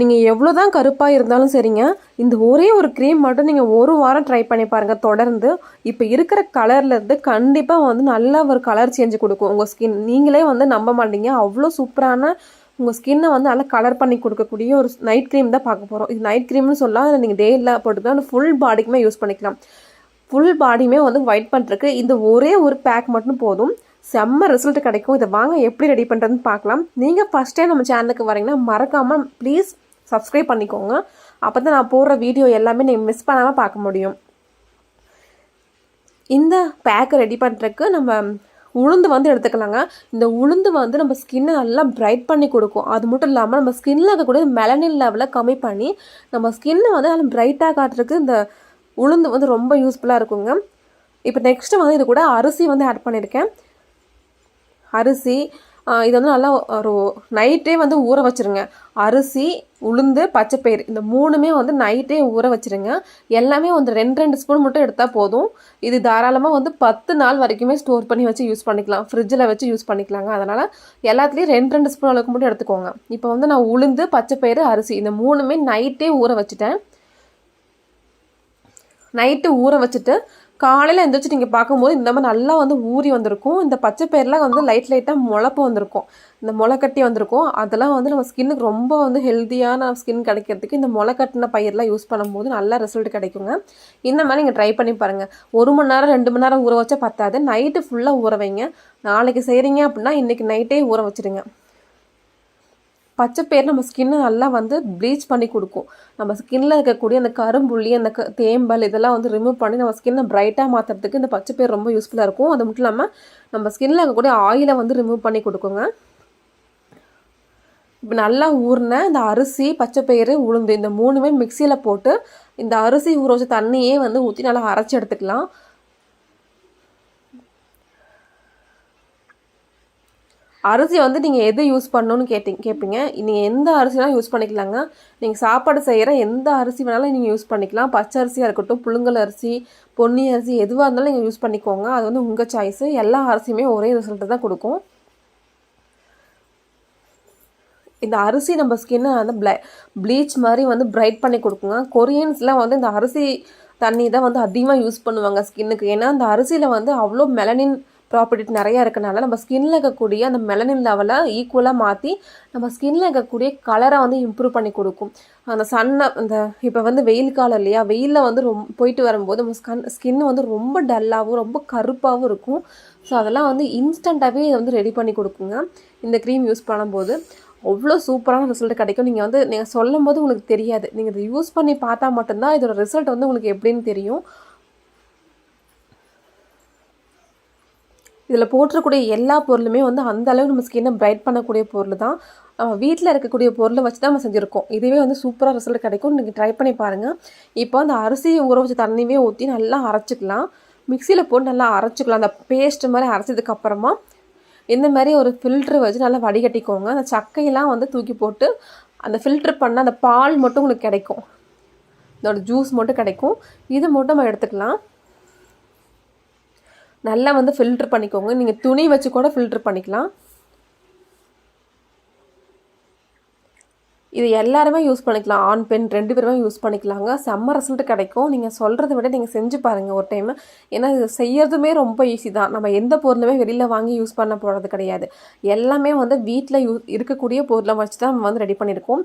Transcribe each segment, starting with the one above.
நீங்கள் எவ்வளோ தான் கருப்பாக இருந்தாலும் சரிங்க. இந்த ஒரே ஒரு க்ரீம் மட்டும் நீங்கள் ஒரு வாரம் ட்ரை பண்ணி பாருங்கள் தொடர்ந்து இப்போ இருக்கிற கலர்லேருந்து கண்டிப்பாக வந்து நல்ல ஒரு கலர் சேஞ்சு கொடுக்கும். உங்கள் ஸ்கின் நீங்களே வந்து நம்ப மாட்டீங்க. அவ்வளோ சூப்பரான உங்கள் ஸ்கின்னை வந்து நல்லா கலர் பண்ணி கொடுக்கக்கூடிய ஒரு நைட் க்ரீம் தான் பார்க்க போகிறோம் இது நைட் க்ரீம்னு சொல்லலாம் அதில் நீங்கள் டேயில் போட்டுக்கலாம் ஃபுல் பாடிக்குமே யூஸ் பண்ணிக்கலாம். ஃபுல் பாடியுமே வந்து ஒயிட் பண்ணுறதுக்கு இந்த ஒரே ஒரு பேக் மட்டும் போதும். செம்ம ரிசல்ட் கிடைக்கும். இதை வாங்க எப்படி ரெடி பண்ணுறதுன்னு பார்க்கலாம். நீங்கள் ஃபஸ்ட் டைம் நம்ம சேனலுக்கு வரீங்கன்னா மறக்காமல் ப்ளீஸ் சப்ஸ்கிரைப் பண்ணிக்கோங்க. அப்போ தான் நான் போடுற வீடியோ எல்லாமே நீங்கள் மிஸ் பண்ணாமல் பார்க்க முடியும். இந்த பேக்கை ரெடி பண்ணுறதுக்கு நம்ம உளுந்து வந்து எடுத்துக்கலாங்க. இந்த உளுந்து வந்து நம்ம ஸ்கின்னை நல்லா பிரைட் பண்ணி கொடுக்கும். அது மட்டும் இல்லாமல் நம்ம ஸ்கின்னில் இருக்கக்கூடிய மெலனின் லெவலை கம்மி பண்ணி நம்ம ஸ்கின்னை வந்து நல்லா பிரைட்டாக காட்டுறதுக்கு இந்த உளுந்து வந்து ரொம்ப யூஸ்ஃபுல்லாக இருக்குங்க. இப்போ நெக்ஸ்ட்டு வந்து இது கூட அரிசி வந்து ஆட் பண்ணியிருக்கேன் அரிசி இது வந்து நல்லா ஒரு நைட்டே வந்து ஊற வச்சிருங்க. அரிசி உளுந்து பச்சைப்பயிறு இந்த மூணுமே வந்து நைட்டே ஊற வச்சிருங்க. எல்லாமே வந்து ரெண்டு ரெண்டு ஸ்பூன் மட்டும் எடுத்தால் போதும். இது தாராளமாக வந்து பத்து நாள் வரைக்குமே ஸ்டோர் பண்ணி வச்சு யூஸ் பண்ணிக்கலாம். ஃப்ரிட்ஜில் வச்சு யூஸ் பண்ணிக்கலாங்க. அதனால் எல்லாத்துலேயும் ரெண்டு ரெண்டு ஸ்பூன் அளவுக்கு மட்டும் எடுத்துக்கோங்க. இப்போ வந்து நான் உளுந்து பச்சைப்பயிறு அரிசி இந்த மூணுமே நைட்டே ஊற வச்சுட்டேன். நைட்டு ஊற வச்சுட்டு காலையில் எழுந்திரிச்சு நீங்கள் பார்க்கும்போது இந்த மாதிரி நல்லா வந்து ஊறி வந்திருக்கும். இந்த பச்சை பயிரெலாம் வந்து லைட் லைட்டாக முளப்பு வந்திருக்கும். இந்த முளை கட்டி வந்திருக்கும். அதெல்லாம் வந்து நம்ம ஸ்கின்னுக்கு ரொம்ப வந்து ஹெல்த்தியான ஸ்கின் கிடைக்கிறதுக்கு இந்த முளை கட்டின பயிரெலாம் யூஸ் பண்ணும்போது நல்ல ரிசல்ட் கிடைக்குங்க. இந்த மாதிரி நீங்கள் ட்ரை பண்ணி பாருங்கள் ஒரு மணி நேரம் ரெண்டு மணி நேரம் ஊற வச்சா பத்தாது. நைட்டு ஃபுல்லாக ஊற வைங்க. நாளைக்கு செய்கிறீங்க அப்படின்னா இன்றைக்கி நைட்டே ஊற வச்சிடுங்க பச்சை பேர் நம்ம ஸ்கின்னை நல்லா வந்து ப்ளீச் பண்ணி கொடுக்கும். நம்ம ஸ்கின்ல இருக்கக்கூடிய அந்த கரும்புள்ளி அந்த க தேம்பல் இதெல்லாம் வந்து ரிமூவ் பண்ணி நம்ம ஸ்கின்னை பிரைட்டாக மாற்றுறதுக்கு இந்த பச்சை பேர் ரொம்ப யூஸ்ஃபுல்லாக இருக்கும். அது மட்டும் இல்லாமல் நம்ம ஸ்கின்ல இருக்கக்கூடிய ஆயிலை வந்து ரிமூவ் பண்ணி கொடுக்குங்க. இப்போ நல்லா ஊறின இந்த அரிசி பச்சை பயிறு உளுந்து இந்த மூணுமே மிக்சியில் போட்டு இந்த அரிசி ஊற வச்ச தண்ணியே வந்து ஊற்றி நல்லா அரைச்சி எடுத்துக்கலாம். அரிசி வந்து நீங்கள் எது யூஸ் பண்ணணும்னு கேட்டிங்க கேட்பீங்க நீங்கள் எந்த அரிசினாலும் யூஸ் பண்ணிக்கலாங்க. நீங்கள் சாப்பாடு செய்கிற எந்த அரிசி வேணாலும் நீங்கள் யூஸ் பண்ணிக்கலாம். பச்சை அரிசியாக இருக்கட்டும் புழுங்கல் அரிசி பொன்னி அரிசி எதுவாக இருந்தாலும் நீங்கள் யூஸ் பண்ணிக்கோங்க. அது வந்து உங்கள் சாய்ஸு எல்லா அரிசியுமே ஒரே ரிசல்ட்டு தான் கொடுக்கும். இந்த அரிசி நம்ம ஸ்கின்னை வந்து ப்ள ப்ளீச் மாதிரி வந்து பிரைட் பண்ணி கொடுக்குங்க. கொரியன்ஸ்லாம் வந்து இந்த அரிசி தண்ணி தான் வந்து அதிகமாக யூஸ் பண்ணுவாங்க ஸ்கின்னுக்கு ஏன்னா அந்த அரிசியில் வந்து அவ்வளோ மெலனின் ப்ராப்பர்ட்டி நிறையா இருக்கனால நம்ம ஸ்கின்ல இருக்கக்கூடிய அந்த மெலனின் லெவலை ஈக்குவலாக மாற்றி நம்ம ஸ்கின்ல இருக்கக்கூடிய கலரை வந்து இம்ப்ரூவ் பண்ணி கொடுக்கும். அந்த சன்னை அந்த இப்போ வந்து வெயில் காலம் இல்லையா? வெயிலில் வந்து ரொம்ப போயிட்டு வரும்போது நம்ம ஸ்கன் ஸ்கின் வந்து ரொம்ப டல்லாகவும் ரொம்ப கருப்பாகவும் இருக்கும். ஸோ அதெல்லாம் வந்து இன்ஸ்டண்ட்டாகவே வந்து ரெடி பண்ணி கொடுக்குங்க. இந்த க்ரீம் யூஸ் பண்ணும்போது அவ்வளோ சூப்பரான ரிசல்ட் கிடைக்கும். நீங்கள் வந்து நீங்கள் சொல்லும் போது உங்களுக்கு தெரியாது. நீங்கள் இதை யூஸ் பண்ணி பார்த்தா மட்டும்தான் இதோட ரிசல்ட் வந்து உங்களுக்கு எப்படின்னு தெரியும். இதில் போட்டிருக்கக்கூடிய எல்லா பொருளுமே வந்து அந்த அளவு நம்ம ஸ்கின்னை பிரைட் பண்ணக்கூடிய பொருள் தான். வீட்டில் இருக்கக்கூடிய பொருளை வச்சு தான் நம்ம செஞ்சுருக்கோம். இதுவே வந்து சூப்பராக ரிசல்ட் கிடைக்கும். நீங்கள் ட்ரை பண்ணி பாருங்கள் இப்போ அந்த அரிசியை ஊற வச்சு தண்ணியுமே ஊற்றி நல்லா அரைச்சிக்கலாம். மிக்சியில் போட்டு நல்லா அரைச்சிக்கலாம். அந்த பேஸ்ட் மாதிரி அரைச்சதுக்கப்புறமா இந்த மாதிரி ஒரு ஃபில்ட்ரு வச்சு நல்லா வடிகட்டிக்கோங்க. அந்த சக்கையெல்லாம் வந்து தூக்கி போட்டு அந்த ஃபில்ட்ரு பண்ண அந்த பால் மட்டும் உங்களுக்கு கிடைக்கும். இதோட ஜூஸ் மட்டும் கிடைக்கும். இது மட்டும் நம்ம எடுத்துக்கலாம். நல்லா வந்து ஃபில்ட்ரு பண்ணிக்கோங்க. நீங்கள் துணி வச்சு கூட ஃபில்ட்ரு பண்ணிக்கலாம். இது எல்லாருமே யூஸ் பண்ணிக்கலாம். ஆண் பெண் ரெண்டு பேருமே யூஸ் பண்ணிக்கலாங்க. செம்ம ரிசல்ட் கிடைக்கும். நீங்கள் சொல்கிறத விட நீங்கள் செஞ்சு பாருங்கள் ஒரு டைம் ஏன்னா இது செய்யறதுமே ரொம்ப ஈஸி தான். நம்ம எந்த பொருளுமே வெளியில் வாங்கி யூஸ் பண்ண போகிறது கிடையாது. எல்லாமே வந்து வீட்டில் யூ இருக்கக்கூடிய பொருளை வச்சு தான் நம்ம வந்து ரெடி பண்ணியிருக்கோம்.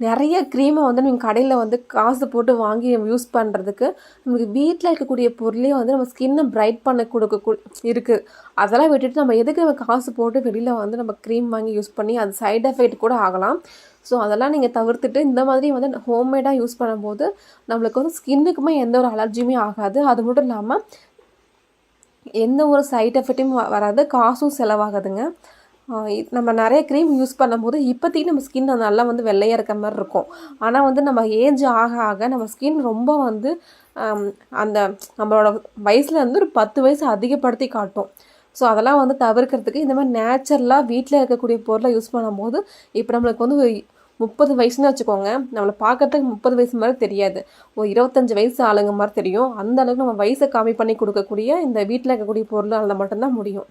நிறைய க்ரீமை வந்து நீங்கள் கடையில் வந்து காசு போட்டு வாங்கி யூஸ் பண்ணுறதுக்கு நமக்கு வீட்டில் இருக்கக்கூடிய பொருளே வந்து நம்ம ஸ்கின்னை பிரைட் பண்ண கொடுக்க இருக்குது அதெல்லாம் விட்டுட்டு நம்ம எதுக்கு நம்ம காசு போட்டு வெளியில் வந்து நம்ம க்ரீம் வாங்கி யூஸ் பண்ணி அது சைட் எஃபெக்ட் கூட ஆகலாம். ஸோ அதெல்லாம் நீங்கள் தவிர்த்துட்டு இந்த மாதிரி வந்து ஹோம்மேடாக யூஸ் பண்ணும்போது நம்மளுக்கு வந்து ஸ்கின்னுக்குமே எந்த ஒரு அலர்ஜியுமே ஆகாது. அது மட்டும் இல்லாமல் எந்த ஒரு சைட் எஃபெக்ட்டும் வராது. காசும் செலவாகாதுங்க. நம்ம நிறைய க்ரீம் யூஸ் பண்ணும்போது இப்போதைக்கு நம்ம ஸ்கின் நல்லா வந்து வெள்ளையாக இருக்க மாதிரி இருக்கும். ஆனால் வந்து நம்ம ஏஜ் ஆக ஆக நம்ம ஸ்கின் ரொம்ப வந்து அந்த நம்மளோட வயசுலேருந்து ஒரு பத்து வயசு அதிகப்படுத்தி காட்டும். ஸோ அதெல்லாம் வந்து தவிர்க்கிறதுக்கு இந்த மாதிரி நேச்சுரலாக வீட்டில் இருக்கக்கூடிய பொருளை யூஸ் பண்ணும்போது இப்போ நம்மளுக்கு வந்து முப்பது வயசுன்னு வச்சுக்கோங்க. நம்மளை பார்க்கறதுக்கு முப்பது வயசு மாதிரி தெரியாது. ஒரு இருபத்தஞ்சி வயசு ஆளுங்க மாதிரி தெரியும். அந்த அளவுக்கு நம்ம வயசை கம்மி பண்ணி கொடுக்கக்கூடிய இந்த வீட்டில் இருக்கக்கூடிய பொருளால் மட்டும்தான் முடியும்.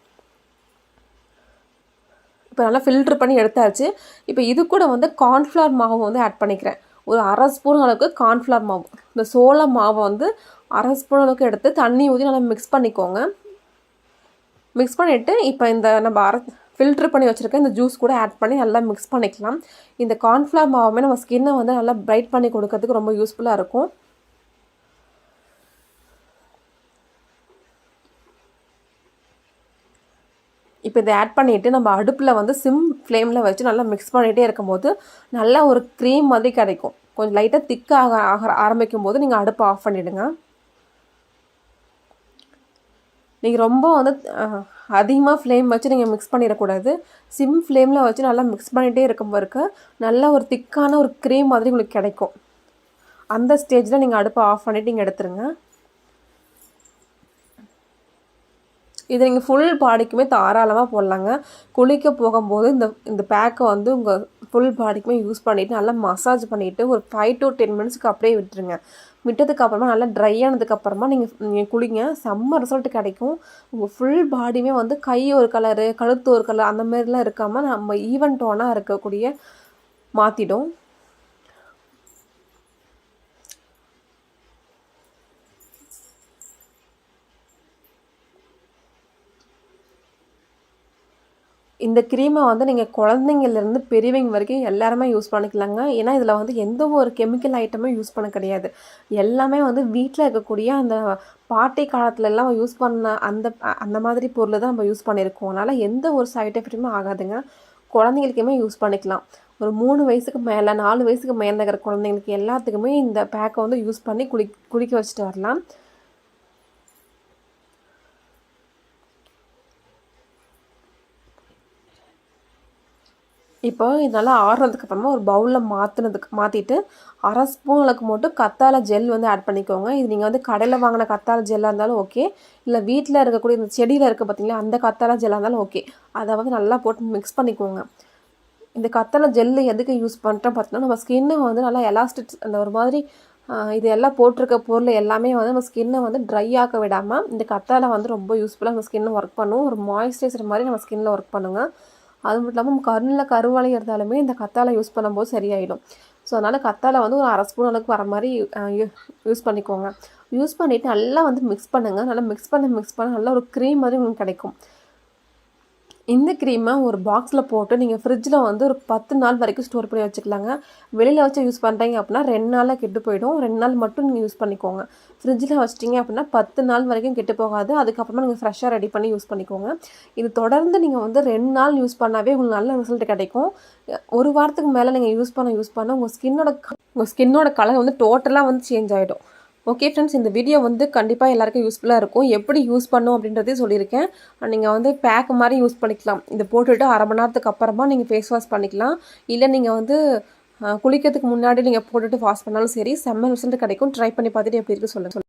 இப்போ நல்லா ஃபில்ட்ரு பண்ணி எடுத்தாச்சு. இப்போ இது கூட வந்து கார்ன்ஃப்ளவர் மாவு வந்து ஆட் பண்ணிக்கிறேன். ஒரு அரை ஸ்பூன் அளவுக்கு கார்ன்ஃப்ளவர் மாவு. இந்த சோள மாவை வந்து அரை ஸ்பூன் அளவுக்கு எடுத்து தண்ணி ஊற்றி நல்லா மிக்ஸ் பண்ணிக்கோங்க. மிக்ஸ் பண்ணிவிட்டு இப்போ இந்த நம்ம அரை ஃபில்ட்ரு பண்ணி வச்சுருக்க இந்த ஜூஸ் கூட ஆட் பண்ணி நல்லா மிக்ஸ் பண்ணிக்கலாம். இந்த கார்ன்ஃப்ளவர் மாவுமே நம்ம ஸ்கின்னை வந்து நல்லா பிரைட் பண்ணி கொடுக்கறதுக்கு ரொம்ப யூஸ்ஃபுல்லாக இருக்கும். இப்போ இதை ஆட் பண்ணிவிட்டு நம்ம அடுப்பில் வந்து சிம் ஃப்ளேமில் வச்சு நல்லா மிக்ஸ் பண்ணிகிட்டே இருக்கும்போது நல்லா ஒரு க்ரீம் மாதிரி கிடைக்கும். கொஞ்சம் லைட்டாக திக்காக ஆக ஆரம்பிக்கும் போது நீங்கள் அடுப்பை ஆஃப் பண்ணிவிடுங்க நீங்கள் ரொம்ப வந்து அதிகமாக ஃப்ளேம் வச்சு நீங்கள் மிக்ஸ் பண்ணிடக்கூடாது. சிம் ஃப்ளேமில் வச்சு நல்லா மிக்ஸ் பண்ணிகிட்டே இருக்கும் இருக்க நல்ல ஒரு திக்கான ஒரு க்ரீம் மாதிரி உங்களுக்கு கிடைக்கும். அந்த ஸ்டேஜில் நீங்கள் அடுப்பை ஆஃப் பண்ணிவிட்டு நீங்கள் எடுத்துருங்க. இது நீங்கள் ஃபுல் பாடிக்குமே தாராளமாக போடலாங்க. குளிக்க போகும்போது இந்த இந்த பேக்கை வந்து உங்கள் ஃபுல் பாடிக்குமே யூஸ் பண்ணிவிட்டு நல்லா மசாஜ் பண்ணிவிட்டு ஒரு ஃபைவ் டு டென் மினிட்ஸ்க்கு அப்படியே விட்டுருங்க. விட்டதுக்கு அப்புறமா நல்லா ட்ரை ஆனதுக்கப்புறமா நீங்கள் நீங்கள் குளிங்க. செம்ம ரிசல்ட் கிடைக்கும். உங்கள் ஃபுல் பாடியுமே வந்து கை ஒரு கலரு கழுத்து ஒரு கலர் அந்த மாதிரிலாம் இருக்காமல் நம்ம ஈவன் டோனாக இருக்கக்கூடிய மாற்றிடும் இந்த க்ரீமை வந்து நீங்கள் குழந்தைங்கள்லேருந்து பெரியவங்க வரைக்கும் எல்லாருமே யூஸ் பண்ணிக்கலாங்க. ஏன்னா இதில் வந்து எந்த ஒரு கெமிக்கல் ஐட்டமும் யூஸ் பண்ண கிடையாது. எல்லாமே வந்து வீட்டில் இருக்கக்கூடிய அந்த பாட்டி காலத்துலலாம் யூஸ் பண்ண அந்த அந்த மாதிரி பொருளை தான் நம்ம யூஸ் பண்ணியிருக்கோம். அதனால் எந்த ஒரு சைட் எஃபெக்ட்டுமே ஆகாதுங்க. குழந்தைங்களுக்குமே யூஸ் பண்ணிக்கலாம். ஒரு மூணு வயசுக்கு மேலே நாலு வயசுக்கு மேலே இருக்கிற குழந்தைங்களுக்கு எல்லாத்துக்குமே இந்த பேக்கை வந்து யூஸ் பண்ணி குளி குளிக்க வச்சுட்டு வரலாம். இப்போ இது நல்லா ஆறுனதுக்கு அப்புறமா ஒரு பவுலில் மாற்றினதுக்கு மாற்றிட்டு அரை ஸ்பூன் அளவுக்கு மட்டும் கத்தாழை ஜெல் வந்து ஆட் பண்ணிக்கோங்க. இது நீங்கள் வந்து கடையில் வாங்கின கத்தாழை ஜெல்லாக இருந்தாலும் ஓகே இல்லை வீட்டில் இருக்கக்கூடிய இந்த செடியில் இருக்க பார்த்தீங்களா அந்த கத்தாழை ஜெல்லாக இருந்தாலும் ஓகே அதை வந்து நல்லா போட்டு மிக்ஸ் பண்ணிக்கோங்க. இந்த கத்தாழை ஜெல்லு எதுக்கு யூஸ் பண்ணுறோம் பார்த்தீங்கன்னா நம்ம ஸ்கின்னை வந்து நல்லா எலாஸ்டிக் அந்த ஒரு மாதிரி இது எல்லாம் போட்டிருக்க பொருள் எல்லாமே வந்து நம்ம ஸ்கின்னை வந்து ட்ரை ஆக்க விடாமல் இந்த கத்தாழை வந்து ரொம்ப யூஸ்ஃபுல்லாக நம்ம ஸ்கின்னை ஒர்க் பண்ணும். ஒரு மாய்ஸ்சரைசர் மாதிரி நம்ம ஸ்கின்னில் ஒர்க் பண்ணுங்கள் அது மட்டும் இல்லாமல் கண்ணில் கருவலை இருந்தாலுமே இந்த கத்தாழை யூஸ் பண்ணும்போது சரியாயிடும். ஸோ அதனால் கத்தாழை வந்து ஒரு அரை ஸ்பூன் அளவுக்கு வர மாதிரி யூஸ் பண்ணிக்கோங்க. யூஸ் பண்ணிவிட்டு நல்லா வந்து மிக்ஸ் பண்ணுங்கள் நல்லா மிக்ஸ் பண்ண மிக்ஸ் பண்ண நல்லா ஒரு க்ரீம் மாதிரி உங்களுக்கு கிடைக்கும். இந்த க்ரீமை ஒரு பாக்ஸில் போட்டு நீங்கள் ஃப்ரிட்ஜில் வந்து ஒரு பத்து நாள் வரைக்கும் ஸ்டோர் பண்ணி வச்சுக்கலாங்க. வெளியில் வச்சு யூஸ் பண்ணுறீங்க அப்படின்னா ரெண்டு நாளில் கெட்டு போயிடும். ரெண்டு நாள் மட்டும் நீங்கள் யூஸ் பண்ணிக்கோங்க. ஃப்ரிட்ஜில் வச்சிட்டிங்க அப்படின்னா பத்து நாள் வரைக்கும் கெட்டு போகாது. அதுக்கப்புறமா நீங்கள் ஃப்ரெஷ்ஷாக ரெடி பண்ணி யூஸ் பண்ணிக்கோங்க. இது தொடர்ந்து நீங்கள் வந்து ரெண்டு நாள் யூஸ் பண்ணாவே உங்களுக்கு நல்ல ரிசல்ட் கிடைக்கும். ஒரு வாரத்துக்கு மேலே நீங்கள் யூஸ் பண்ண யூஸ் பண்ண உங்கள் ஸ்கின்னோட உங்கள் ஸ்கின்னோட கலர் வந்து டோட்டலாக வந்து சேஞ்ச் ஆகிடும் ஓகே ஃப்ரெண்ட்ஸ் இந்த வீடியோ வந்து கண்டிப்பாக எல்லாருக்கும் யூஸ்ஃபுல்லாக இருக்கும். எப்படி யூஸ் பண்ணும் அப்படின்றதே சொல்லியிருக்கேன். நீங்கள் வந்து பேக் மாதிரி யூஸ் பண்ணிக்கலாம். இதை போட்டுவிட்டு அரை மணி நேரத்துக்கு அப்புறமா நீங்கள் ஃபேஸ் வாஷ் பண்ணிக்கலாம். இல்லை நீங்கள் வந்து குளிக்கிறதுக்கு முன்னாடி நீங்கள் போட்டுட்டு வாஷ் பண்ணாலும் சரி செம்ம ரிசல்ட் கிடைக்கும். ட்ரை பண்ணி பார்த்துட்டு எப்படி இருக்குது சொல்லுங்கள்